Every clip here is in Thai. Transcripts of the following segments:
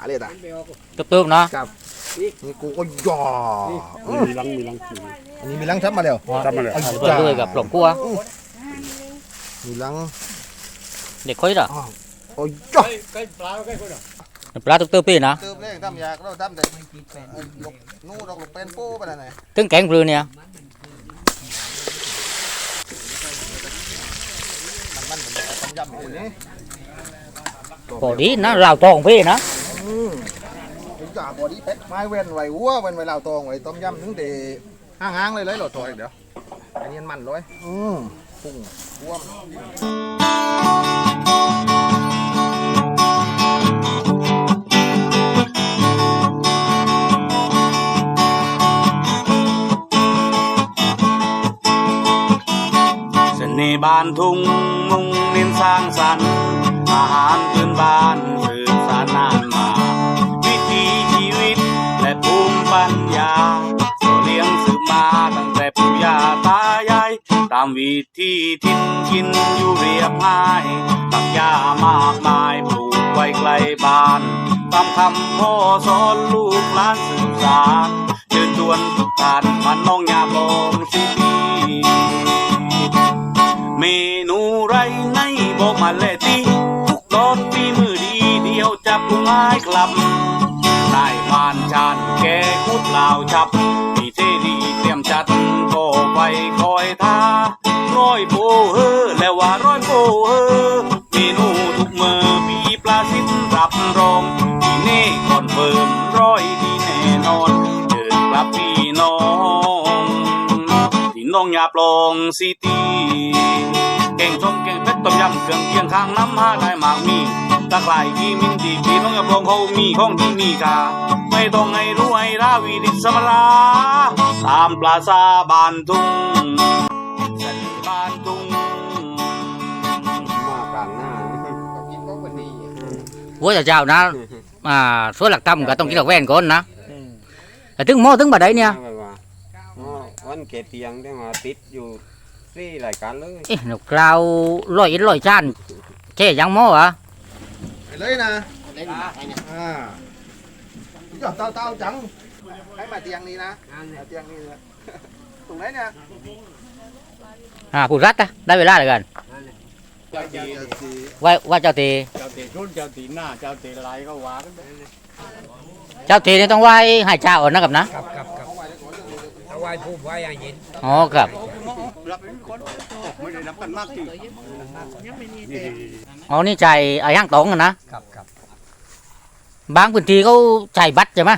อะไรต่างตึบๆเนาะนี่กูก็ยออืมมีลังมีลังอันนี้มีลังทับมาแล้วจำมาเลยเอาเปิดเลยกับหลงกลัวมีลังเด็กค่อยเหรอโอ้ยจ้าปลาตึบๆพี่นะเติมเลยทำยากเราทำแต่เอ้ยลูกนู่นดอกลูกเป็นโป้ไปไหนไหนถึงแกงปลือเนี่ยมันมันมันต้มยำอยู่ นี่พอดีนะเราวทองพี่นะอืมถึงจ่าบอดี้เป็ดไม้เว้นไว้วัวเว้นไว้เหล่าตองไว้ต้มยำถึงเดห้างห้างๆเลยเลยหลอดถอยเดี๋ยวอันนี้มันเลยอืมพุ่งท่วม เสน่ห์บ้านทุ่งมุ่งเน้นสร้างสรรค์ อาหารพื้นบ้านสืบสานนานมา วิถีชีวิตและภูมิปัญญาเราเลี้ยงสืบมาตั้งแต่ปู่ย่าตายายตามวิธีทิ้นกินอยู่เรียบง่ายตักยามากมายปลูกไว้ใกล้บ้านตามคำพ่อสอนลูกหลานสืบสานเชิญชวนทุกท่านมาน้องยาายครับนายผ่านชานแกคุดลาวชับมีเทดีเตรียมจัดก็ไปคอยท่าร้อยโปเฮอแล้วว่าร้อยโปเฮอเมนูทุกมือปีปลาสินรับรองที่นี่คอนเฟิร์มร้อยดีแน่นอนเดินกลับพี่น้องที่น้องยาปลองซิตีเก่งชมเก่งเพชรต้มยำเครื่องเคียงข้างน้ำหาได้มากมี ตะไคร่ที่มินดีพี่น้องยาปลองเขามีของที่มีค่าไม่ต้องให้รู้ให้ราวีดิสมราตามปลาซาบานทุ่งเสน่ห์บานทุ่งมากลางหน้ากินก็วันนี้หัวเจ้าๆนะอ่าส่วนหลักตั้มก็ต้องกินกับแว่นก่อนนะแต่ถึงหม้อถึงบัดใดเนี่ยแบบว่าอ๋อวันเกตเตียงได้มาติดอยู่สี่รายการเลยเอ๊ะนกกราวลอยอินลอยจานแค่ยังหม้อเหรอะ ไปเลยนะอ่าหยอดเต้าเต้าจังให้มาเตียงนี้นะมาเตียงนี้นะตรงไหนเนี่ยอ่าผู้รัดนะได้เวลาเลยกันเจ้าตีว่าว่าเจ้าตีเจ้าตีรุ่นเจ้าตีหน้าเจ้าตีลายก็ว่ากันไปเจ้าตีนี่ต้องไหว้ให้เจ้าอ่อนนะครับนะครับครับครับเอาไว้พูดไว้อย่างยินอ๋อครับรับเป็นคนไม่ได้รับกันมากทีนี่ อ๋อนี่ใจไอ้ห้างตองอะนะครับครับบางพื้นที่เขาใจบัตรใช่ไหม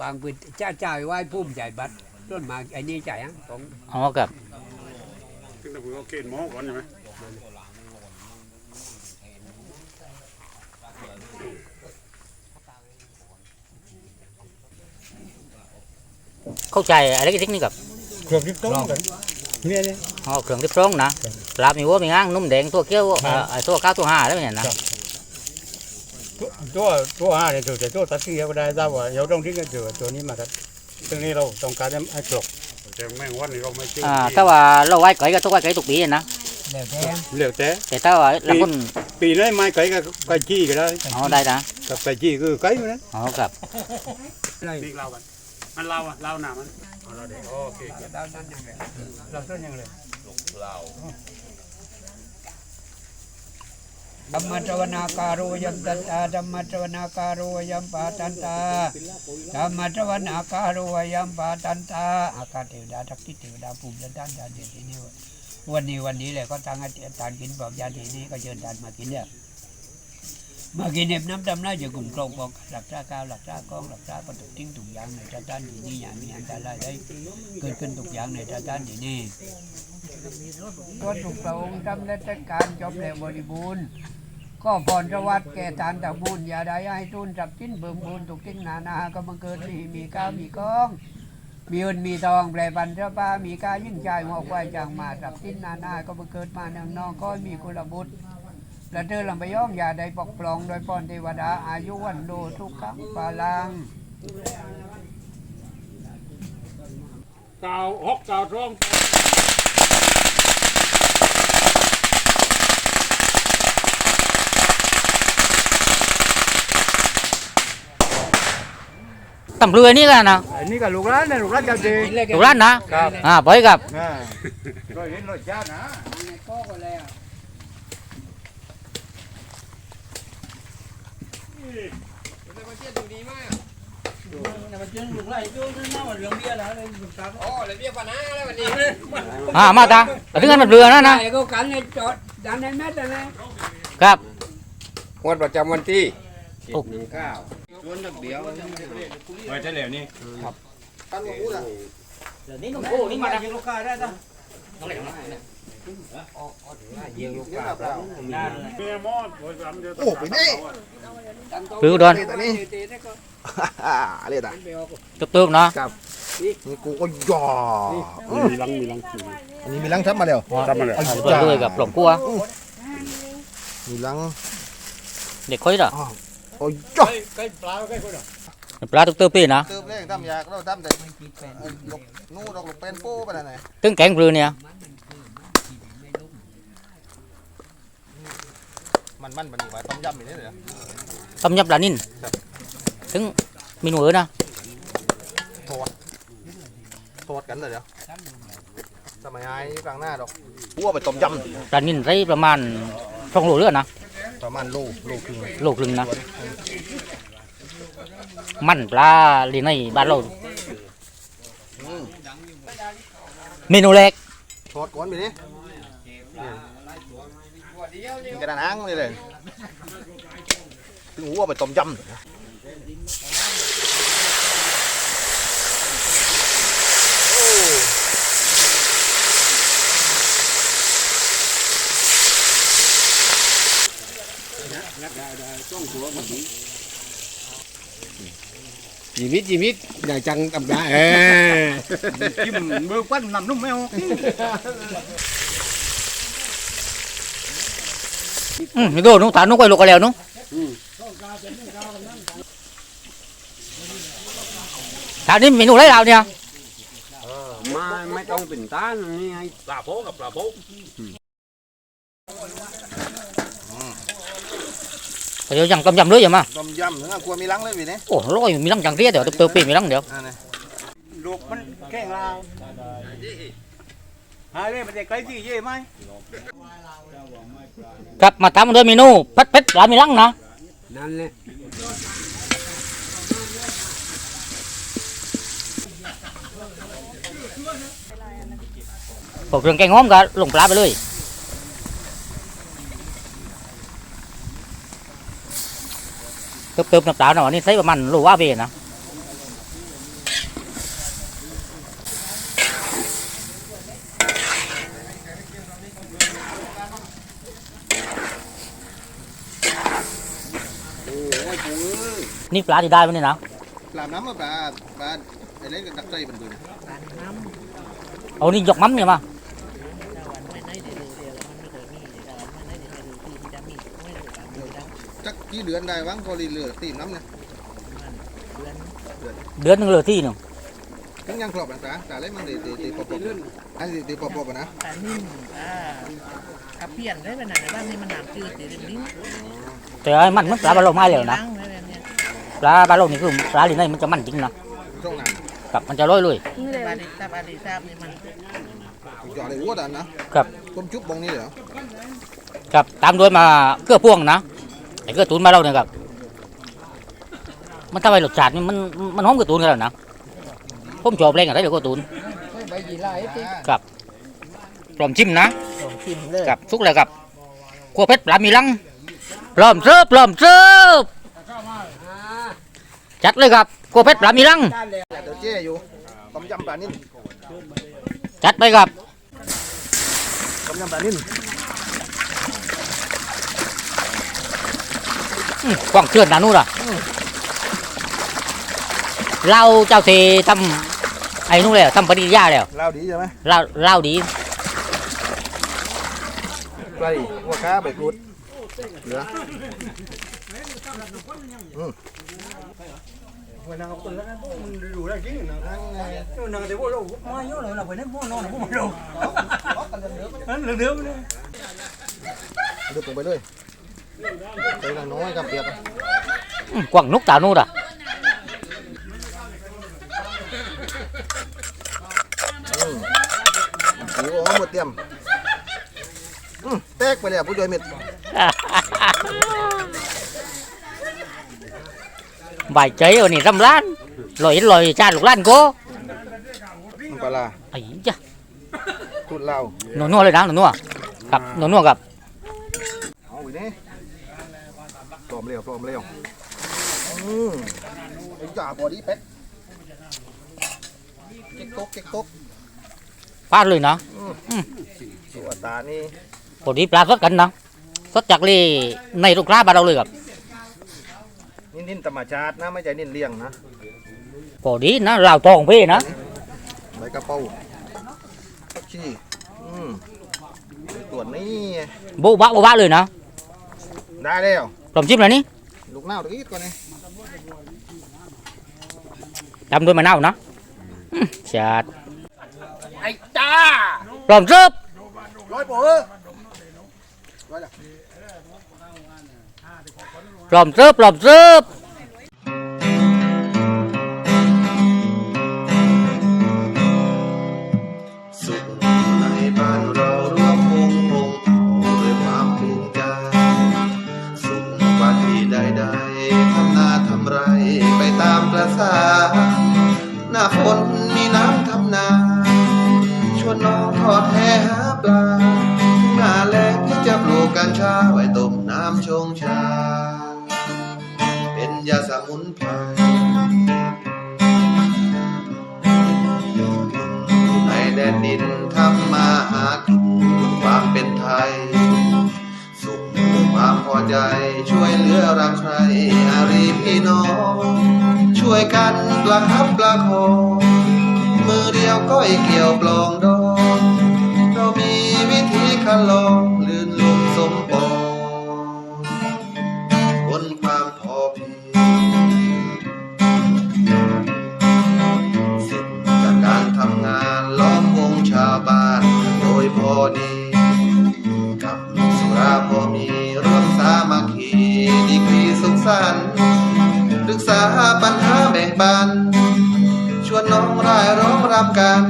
บางพื้นเจ้าจ่ายไว้พุ่มจ่ายบัตรต้นมาไอ้นี่จ่ายฮะของอ๋อครับถึงแต่ผมก็เกณฑ์หมอก่อนใช่ไหมเข้าใจอะไรกันนี่ครับ เครื่องที่ต้องกันเนี่ยเนี่ย อ๋อเครื่องที่พร้องนะปลามีวัวมีง้างนุ่มแดงตัวเกี้ยวอ่าไอ้ตัวเก้าตัวห้าแล้วเนี่ยนะตัวตัวห้าเนี่ยตัวแต่ตัวตัดที่ก็ได้ทราบว่าเราต้องทิ้งกันเจอตัวนี้มาครับซึ่งนี้เราต้องการให้กรอบแต่แม่งวันนี้เราไม่เชื่ออ่าถ้าว่าเราไหว้ไก่ก็ต้องไหว้ไก่ทุกปีนะ แล้วแต่เหลือแต่แต่ถ้าว่าเราคนปีนี้ไม้ไก่กับไก่จี้ก็ได้อ๋อได้นะ กับไก่จี้คือไก่มันนะอ๋อครับปีกเรากันมันเราอะเราหนามันเราเด็กโอเคดาวนั้นยังไงเราต้นยัง ไงธรรมจวนาการุยมตันตาธรรมจวนาการุยมปาตันตาธรรมจวนาการุยมปาตันตาอากาศเทวดาทักทิเทวดาภูมิด้านดานเดียวนี้วันนี้วันนี้แหละก็ตั้งให้ทานกินบอกยาทีนี้ก็เชิญดานมากินเนี่ย มากินเน็บน้ำดำน่าจะกลุ่มกลองบอกหลักษากาวหลักษากองหลักษาก็ถูทิ้งถูกอย่างในท่าด้านที่นี่อย่างมีอันตรายได้เกิดขึ้นทุกอย่างในท่าด้านที่นี่ก็ถูกพระองค์ทำราชการจบแล้วบริบูรณ์ก็พรสวัสดิ์แก่ทานตะบุญอย่าได้ให้ทุนจับจิ้นเบิ่มบุญถูกทิ้งนานาก็บังเกิดมีมีก้าวมีกองมีเงินมีทองแปรปันเสื้อผ้ามีกายิ่งใจหอกไว้จางมาจับทิ้นนานาก็บังเกิดมานืองนองก็มีกุลบุตร และเธอลำไปย่องอย่าได้ปกปลองโดยพรเทวดาอายุวันโดทุกขังปาลังเก้าหกเก้าร่องตำเรือนี่กันนะอันนี้ก็ลูกร้านนะลูกร้านเจ้าจีถูกร้านนะครับ อ่าไปครับ อ่าก็เห็นรสชา ตินะอ่ามาตาถึงกันมันเรือนะนะไอ้ก็กันในจอดดันในแมสเลยครับ งวดประจำวันที่โอ้ หนึ่งเก้าไว้เฉลี่ยนี่ตั้งหัวพูดอะนี่นุ่มโอ้นี่มายิงลูกค้าได้ตั้งเดี๋ยวเปล่าเมียมอดโอ้ยสามเดือน โอ้ไปนี่ปลือดอนนี่แต่นี่อ่าเรียกอะตึบๆเนาะนี่กูก็ยอมีลังมีลังอันนี้มีลังทับมาแล้วทำมาเลยอ้เปิดเลยกับหลงกลัวมีลังเด็กค่อยละโอ้ยจ้าใกล้ปลาใกล้คนอะปลาตึบๆปีนะเติมแรงทำยากเราทำแต่เอ่อลูกนู่นดอกลูกเป็นโป้ไปแล้วไหนตึงแกงปลือเนี่ย มันมันมันอยู่ไว้ต้มยำอย่างนี้เลยเหรอ ต้มยำปลานิ่นถึงเมนูเออนะทอดกันเลยเดี๋ยวสมัยไอ้กลางหน้าดอกหัวไปต้มยปลานิ่นใช้ประมาณสองโลเรือนะำประมาณโลโลครึ่งโลครึ่งนะ มันปลาลีในบ้านเราเมนูแรกทอดก้อนไปนี่กิน กระดานอ้างเลยเลยถึงหัวไปต้มยำชีวิตชีวิตอย่าจังตำราเออจิ้มมือปั้นน้ำนุ่มไม่เอาอืมนี่ดูนุ่งฐานนุ่งไว้ลูกกันแล้วนุ่งฐานนี้เมนูอะไรเราเนี่ยมาไม่ต้องเป็นต้านนี่ไงปลาโพกับปลาโพเดี๋ยวยังต้มยำเลยอย่ามาต้มยำถึงกับกลัวมีลังเลยวีนี่โอ้ร้อยมีลังจังเตี้ยเดี๋ยวตึบๆปีมีลังเดี๋ยวอันนี้ลูกมันแข็งลาวหาเลยมันจะใกล้ที่เย่ไหม ครับมาทำด้วยเมนูเป็ดเป็ดปลามีลังนะนั่นแหละพวกเครื่องแกงหอมก็ลงปลาไปเลยเติบๆน้ำตาลนะวันนี้ใส่ประมาณโลว่าเบนะ นี่ปลาที่ได้ไหมเนี่ยนะปลาน้ำมาปลาปลาไอ้เล่นกับตักใจเป็นตัวเอานี่ยกมั้มเนี่ยมาจักกี่เดือนได้วังพอรีเหลือตีมน้ำเนี่ยเดือนหนึงเหลือที่หนึ่งถึงยังครอบนะตาตาเล่นมันตีตีตีปอบปอบอันนี้ตีปอบปอบนะปลานิ่มอ่าขับเปลี่ยนได้ไปไหนบ้างนี่มันหนามจืดติดลิ้นแต่ไอ้มันมันปลาบาโลไม่เลยนะ ปลาปลาโลนี่คือปลาลีในมันจะมันจริงนะช่วงนั้นกับมันจะร้อยเลยปลาดิถ้าปลาดิทราบนี่มันจอดเลยวัวดันนะครับต้มจุ๊บบองนี่เหรอกับตามด้วยมาเกลือพ่วงนะไอ้เกลือตูนมาเราเนี่ยครับมันทำให้รสชาตินี่มันมันหอมเกลือตูนกันแล้วนะผมชอบเล่นอะไรเดี๋ยวเกลือตูนใบยีราไอ้ที่พร้อมชิมนะของชิมเลยกับสุกเลยกับขัวเพชรปลามีลังพร้อมเสิร์ฟพร้อมเสิร์ฟ จัดเลยครับขัวเพชรปลามีลังเดี๋ยวเจ๊อยู่ต้มยำปลานิ่มจัดไปครับต้มยำปลานิ่มอื้อกว้างเชิญนานู่นล่ะเราเจ้าเททำไอ้นู่นเลยทำปฏิกิริยาแล้วเล่าดีใช่ไหมเล่าเล่าดีไปหัวค้าไปกรูดเหลือ ไปนางคนแล้วนะพวกมันอยู่ได้จริงนะนางแต่พวกเราไม่เยอะเลยนะเพื่อนพวกน้อนพวกมันเรานั่นเดือดเลยดึกลงไปเลยไปนางน้อยกัเปียกกว่างนกตาโน่ด่ะโอหมดเตี้ยมแตกไปเลยผู้จอยเม็ด ใบใจวันนี้รำล้านลอยลอยจานลูกล้านโก็มันปลาร้าไอ้จ้ะทุดเหล้านัวนัวๆเลยนะนัวนัวๆกับนัวนัวๆกับเอาไปนี่ปลอมเร็วปลอมเร็วอืมไอ้จ่าบอดี้เป็ดเก๊กตกเก๊กตกพลาดเลยนะส่วนตานี่พอดีปลาสดกันนะสดจากเลยในลูกค้าบ้านเราเลยครับ นี่นินธรรมชาตินะไม่ใช่นินเลี้ยงนะพอดีนะเราวทองพี่นะใบกระเป๋าผักชีอืมส่วนนี้โบ๊ะบะโบ๊ะบะเลยนะได้แล้วพร้อมชิมเลยนี่ลูกน้าวตะกี้ก่อนนี่ทำด้วยมะนาวนะอืมจัดไอ้จ้าพร้อมซึบร้อยโปะ พร้อมเซึบพร้อมเซิบสุ ใครอารีพี่น้อง ช่วยกันปลาคับปลาคองมือเดียวก้อยเกี่ยวปลองดองเรามีวิธีคันลองลื่นลมสมปองบนความพอเพียงเสร็จจากการทำงานล้อมวงชาวบ้านโดยพอดี กับสุราพอมีร่วมสามัคคี สุขสันต์ปรึกษาปัญหาแบ่งปัน ชวนน้องรายร้องรำกัน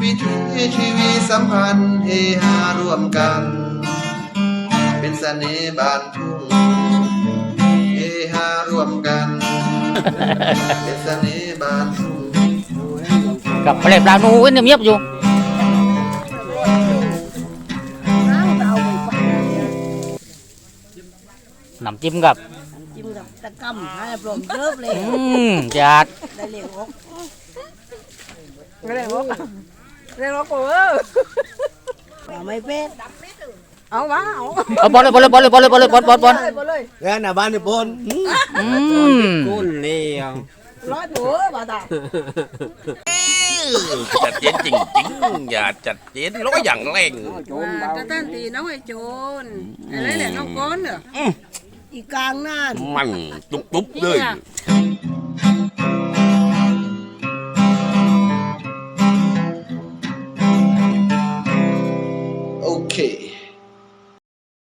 วิถีชีวิตสัมพันธ์เฮฮาร่วมกัน เป็นเสน่ห์บ้านทุ่งเฮฮาร่วมกัน เป็นเสน่ห์บ้านทุ่ง กับปลาปลาหนูเงียบๆอยู่ น้ำจิ้มกับจิ้มกับตะกำให้ปลอมเจิบเลย อืมจัดได้เลี้ยงอกก็เลยว่าเรียกว่าโอ้เอาไม่เป็ดเอาวะเอาเอาบอลเลยบอลเลยบอลเลยบอลเลยบอลเลยบอลบอลบอลไปเลยแล้วหน้าบ้านนี่ปนอืมกุ้นเลี้ยงร้อยหัวบาตาจัดเจนจริงจริงๆอย่าจัดเจนร้อยอย่างเร่งจะตั้งตีน้องไอ้โจรอะไรแหละน้องก้อนเหรอ อีกลางนั่นมันตุ๊บตุ๊บเลยโอเค